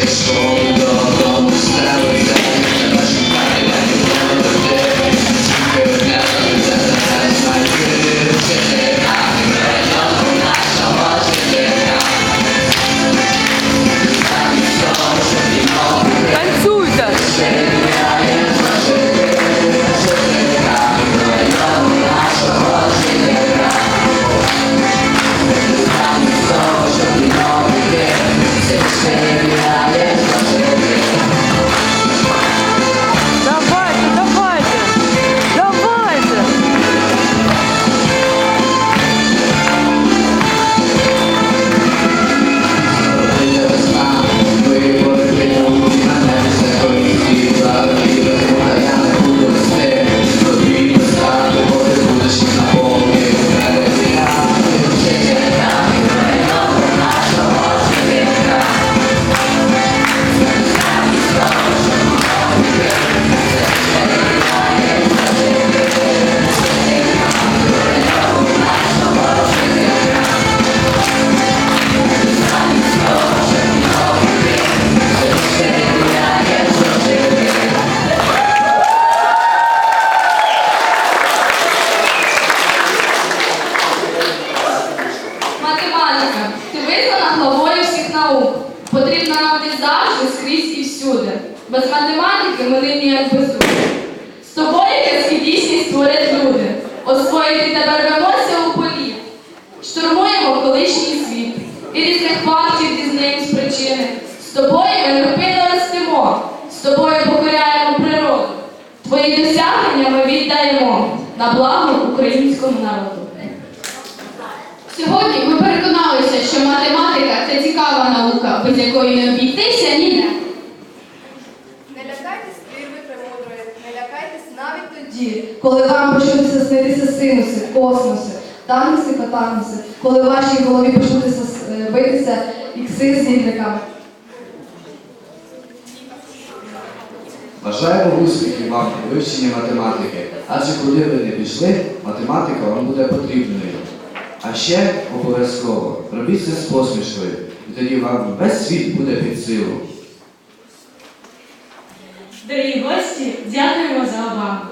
say so. Главою всіх наук. Потрібна нам ти завжди, скрізь і всюди. Без математики ми нині як без рук. З тобою казки дійсні створять люди. Освоїти тебе рвемося у полі. Штурмуємо колишній світ. І різних фактів дізнаємо з причини. З тобою ми невпинно ростемо. З тобою покоряємо природу. Твої досягнення ми віддаємо на благо українському народу. Сьогодні ми переконалися, цікава наука, без якої не обійтися ніде. Не лякайтесь прірви премудрої, не лякайтесь навіть тоді, коли вам почнуться снитися синуси, космоси, тангуси, котангуси, коли в вашій голові почнуться е, битися ікси з ігреками. Бажаємо успіхів вам у вивченні математики, адже куди ви не пішли, математика вам буде потрібною. А ще обов'язково робіть це з посмішкою, і тоді вам весь світ буде під силу. Дорогі гості, дякуємо за увагу.